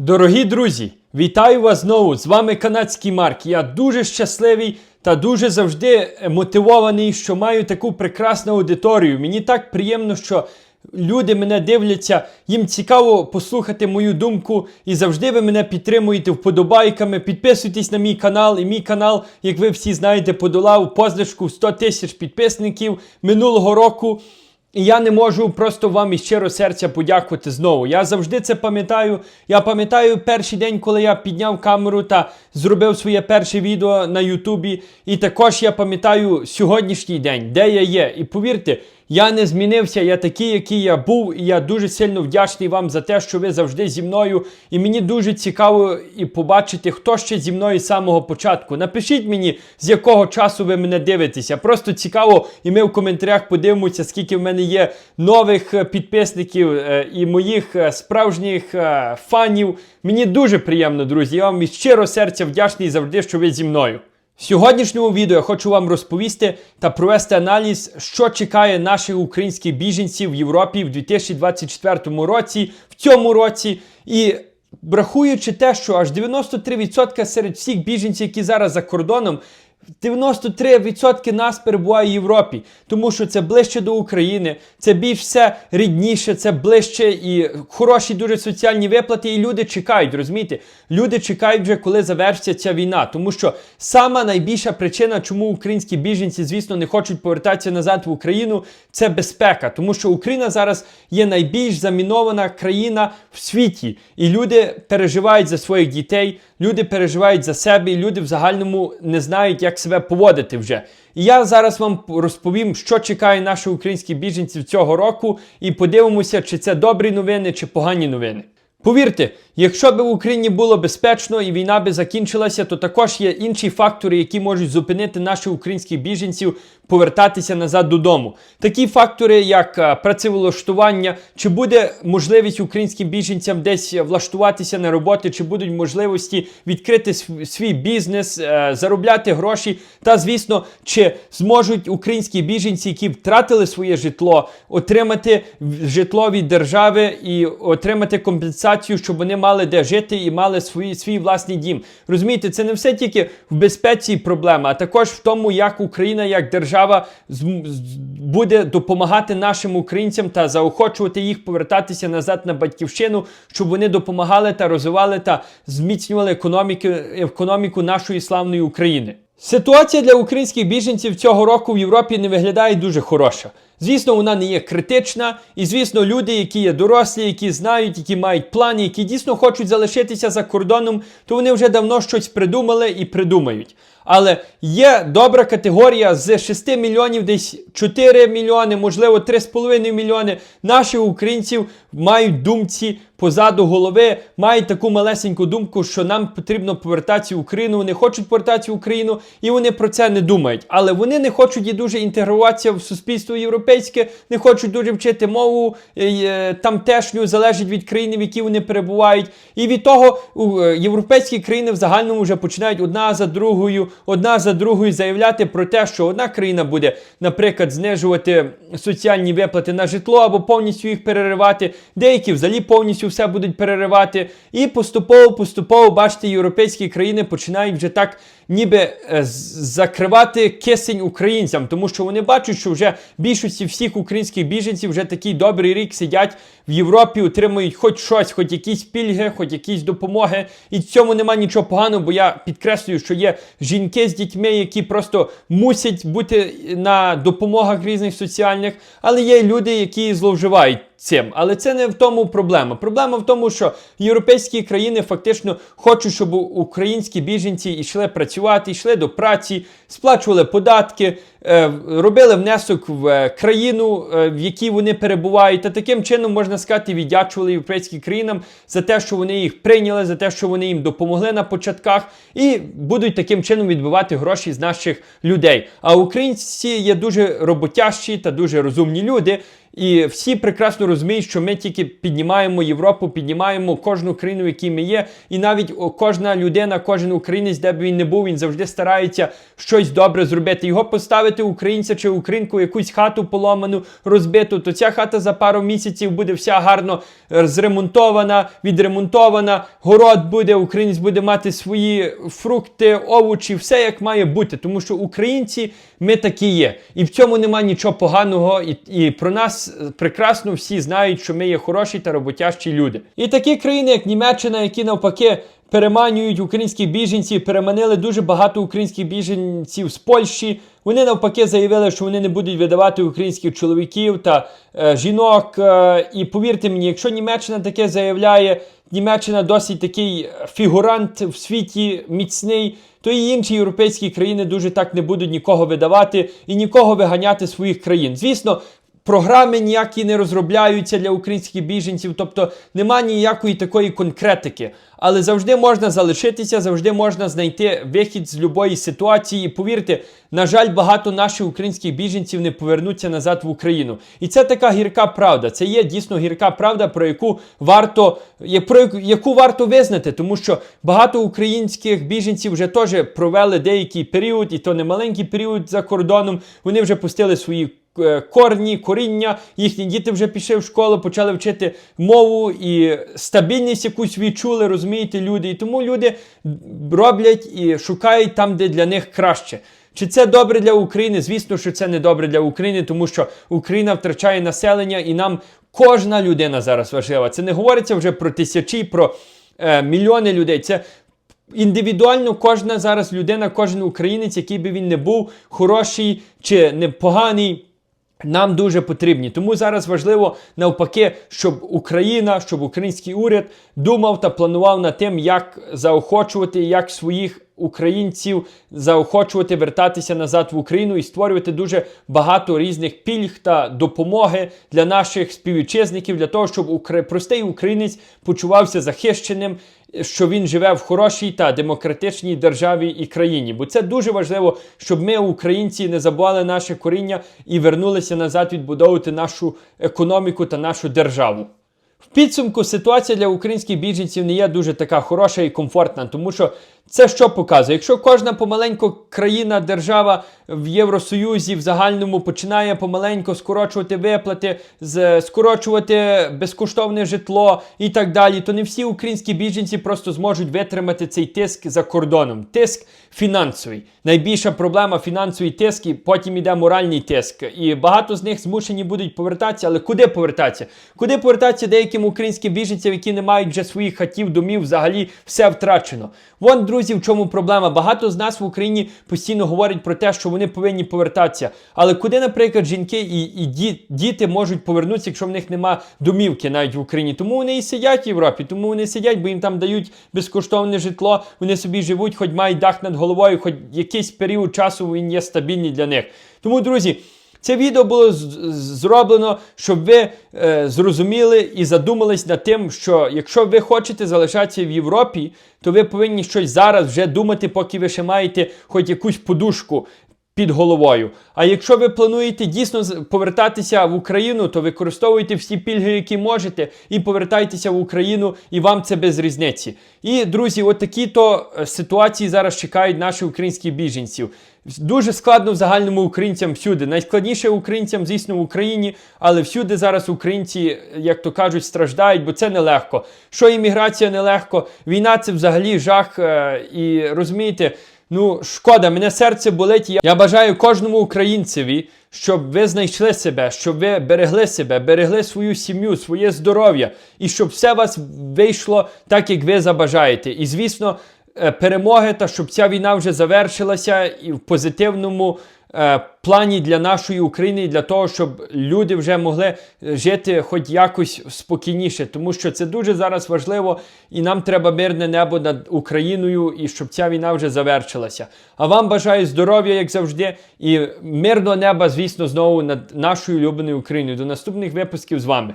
Дорогі друзі, вітаю вас знову! З вами канадський Марк. Я дуже щасливий та дуже завжди мотивований, що маю таку прекрасну аудиторію. Мені так приємно, що люди мене дивляться, їм цікаво послухати мою думку, і завжди ви мене підтримуєте вподобайками. Підписуйтесь на мій канал. І мій канал, як ви всі знаєте, подолав позначку 100 тисяч підписників минулого року. І я не можу просто вам із щиро серця подякувати знову. Я завжди це пам'ятаю. Я пам'ятаю перший день, коли я підняв камеру та зробив своє перше відео на Ютубі. І також я пам'ятаю сьогоднішній день, де я є. І повірте, я не змінився, я такий, який я був, і я дуже сильно вдячний вам за те, що ви завжди зі мною. І мені дуже цікаво і побачити, хто ще зі мною з самого початку. Напишіть мені, з якого часу ви мене дивитеся. Просто цікаво, і ми в коментарях подивимося, скільки в мене є нових е, підписників е, і моїх е, справжніх фанів. Мені дуже приємно, друзі. Я вам із щиро серця вдячний завжди, що ви зі мною. Сьогоднішньому відео я хочу вам розповісти та провести аналіз, що чекає наших українських біженців в Європі в 2024 році, в цьому році. І врахуючи те, що аж 93% серед всіх біженців, які зараз за кордоном, 93% нас перебуває в Європі, тому що це ближче до України, це більш все рідніше, це ближче і хороші дуже соціальні виплати. І люди чекають, розумієте? Люди чекають вже, коли завершиться ця війна. Тому що сама найбільша причина, чому українські біженці, звісно, не хочуть повертатися назад в Україну, це безпека. Тому що Україна зараз є найбільш замінована країна в світі, і люди переживають за своїх дітей, люди переживають за себе, і люди в загальному не знають, як себе поводити вже. І я зараз вам розповім, що чекає наших українських біженців цього року, і подивимося, чи це добрі новини, чи погані новини. Повірте, якщо б в Україні було безпечно і війна би закінчилася, то також є інші фактори, які можуть зупинити наших українських біженців повертатися назад додому. Такі фактори, як е, працевлаштування, чи буде можливість українським біженцям десь влаштуватися на роботи, чи будуть можливості відкрити свій бізнес, е, заробляти гроші, та звісно, чи зможуть українські біженці, які втратили своє житло, отримати житло від держави і отримати компенсацію, щоб вони мали де жити і мали свій, свій власний дім. Розумієте, це не все тільки в безпеці проблема, а також в тому, як Україна, як держава буде допомагати нашим українцям та заохочувати їх повертатися назад на батьківщину, щоб вони допомагали та розвивали та зміцнювали економіку, економіку нашої славної України. Ситуація для українських біженців цього року в Європі не виглядає дуже хороша. Звісно, вона не є критична, і звісно, люди, які є дорослі, які знають, які мають плани, які дійсно хочуть залишитися за кордоном, то вони вже давно щось придумали і придумають. Але є добра категорія з 6 мільйонів, десь 4 мільйони, можливо, 3,5 мільйони наших українців мають думці позаду голови, мають таку малесеньку думку, що нам потрібно повертатися в Україну. Вони хочуть повертатися в Україну, і вони про це не думають. Але вони не хочуть і дуже інтегруватися в суспільство європейське, не хочуть дуже вчити мову е, е, тамтешню, залежить від країни, в якій вони перебувають. І від того у, е, європейські країни в загальному вже починають одна за другою, одна за другою заявляти про те, що одна країна буде, наприклад, знижувати соціальні виплати на житло або повністю їх переривати. Деякі взагалі повністю все будуть переривати. І поступово, поступово, бачите, європейські країни починають вже так ніби е, закривати кисень українцям, тому що вони бачать, що вже більшості всіх українських біженців вже такий добрий рік сидять в Європі, отримують хоч щось, хоч якісь пільги, хоч якісь допомоги. І в цьому нема нічого поганого, бо я підкреслюю, що є жінки з дітьми, які просто мусять бути на допомогах різних соціальних, але є люди, які зловживають. Цим, але це не в тому проблема. Проблема в тому, що європейські країни фактично хочуть, щоб українські біженці йшли працювати, йшли до праці, сплачували податки, е, робили внесок в е, країну, е, в якій вони перебувають, та таким чином можна сказати, віддячували європейським країнам за те, що вони їх прийняли, за те, що вони їм допомогли на початках, і будуть таким чином відбивати гроші з наших людей. А українці є дуже роботящі та дуже розумні люди. І всі прекрасно розуміють, що ми тільки піднімаємо Європу, піднімаємо кожну країну, в якій ми є. І навіть кожна людина, кожен українець, де б він не був, він завжди старається щось добре зробити. Його поставити українця чи українку якусь хату поломану, розбиту, то ця хата за пару місяців буде вся гарно е, зремонтована, відремонтована. Город буде, українець буде мати свої фрукти, овочі, все як має бути. Тому що українці ми такі є. І в цьому немає нічого поганого. І, і про нас е, прекрасно всі знають, що ми є хороші та роботящі люди. І такі країни, як Німеччина, які навпаки. Переманюють українських біженців, переманили дуже багато українських біженців з Польщі. Вони навпаки заявили, що вони не будуть видавати українських чоловіків та е, жінок. Е, і повірте мені, якщо Німеччина таке заявляє, Німеччина досить такий фігурант в світі міцний, то і інші європейські країни дуже так не будуть нікого видавати і нікого виганяти своїх країн. Звісно. Програми ніякі не розробляються для українських біженців, тобто нема ніякої такої конкретики. Але завжди можна залишитися, завжди можна знайти вихід з любої ситуації. І повірте, на жаль, багато наших українських біженців не повернуться назад в Україну. І це така гірка правда. Це є дійсно гірка правда, про яку варто про яку- варто визнати, тому що багато українських біженців вже теж провели деякий період, і то не маленький період за кордоном. Вони вже пустили свої корні, коріння, їхні діти вже пішли в школу, почали вчити мову і стабільність якусь відчули, розумієте, люди. І тому люди роблять і шукають там, де для них краще. Чи це добре для України? Звісно, що це не добре для України, тому що Україна втрачає населення, і нам кожна людина зараз важлива. Це не говориться вже про тисячі, про е, мільйони людей. Це індивідуально кожна зараз людина, кожен українець, який би він не був, хороший чи непоганий. Нам дуже потрібні. Тому зараз важливо навпаки, щоб Україна, щоб український уряд думав та планував над тим, як заохочувати, як своїх українців заохочувати вертатися назад в Україну і створювати дуже багато різних пільг та допомоги для наших співвітчизників, для того, щоб простий українець почувався захищеним, що він живе в хорошій та демократичній державі і країні. Бо це дуже важливо, щоб ми, українці, не забували наше коріння і вернулися назад відбудовувати нашу економіку та нашу державу. В підсумку ситуація для українських біженців не є дуже така хороша і комфортна, тому що це що показує? Якщо кожна помаленьку країна, держава в Євросоюзі в загальному починає помаленьку скорочувати виплати, скорочувати безкоштовне житло і так далі, то не всі українські біженці просто зможуть витримати цей тиск за кордоном. Тиск фінансовий. Найбільша проблема фінансовий тиск, і потім іде моральний тиск. І багато з них змушені будуть повертатися, але куди повертатися? Куди повертатися деяким українським біженцям, які не мають вже своїх хатів, домів, взагалі все втрачено. Вон, друзі, в чому проблема. Багато з нас в Україні постійно говорять про те, що вони повинні повертатися. Але куди, наприклад, жінки і, і ді- діти можуть повернутися, якщо в них нема домівки навіть в Україні? Тому вони і сидять в Європі, тому вони сидять, бо їм там дають безкоштовне житло, вони собі живуть, хоч мають дах над головою, хоч якийсь період часу він є стабільний для них. Тому, друзі. Це відео було зроблено, щоб ви е, зрозуміли і задумались над тим, що якщо ви хочете залишатися в Європі, то ви повинні щось зараз вже думати, поки ви ще маєте хоч якусь подушку під головою. А якщо ви плануєте дійсно повертатися в Україну, то використовуйте всі пільги, які можете, і повертайтеся в Україну, і вам це без різниці. І друзі, от то е, ситуації зараз чекають наших українських біженців. Дуже складно в загальному українцям всюди. Найскладніше українцям, звісно, в Україні, але всюди зараз українці, як то кажуть, страждають, бо це нелегко. Що імміграція нелегко, війна це взагалі жах. е, І розумієте, ну шкода, мене серце болить. Я, бажаю кожному українцеві, щоб ви знайшли себе, щоб ви берегли себе, берегли свою сім'ю, своє здоров'я, і щоб все вас вийшло так, як ви забажаєте. І звісно е, перемоги та щоб ця війна вже завершилася і в позитивному плані для нашої України, для того, щоб люди вже могли е, жити хоч якось спокійніше, тому що це дуже зараз важливо, і нам треба мирне небо над Україною, і щоб ця війна вже завершилася. А вам бажаю здоров'я, як завжди, і мирного неба, звісно, знову над нашою улюбленою Україною. До наступних випусків з вами.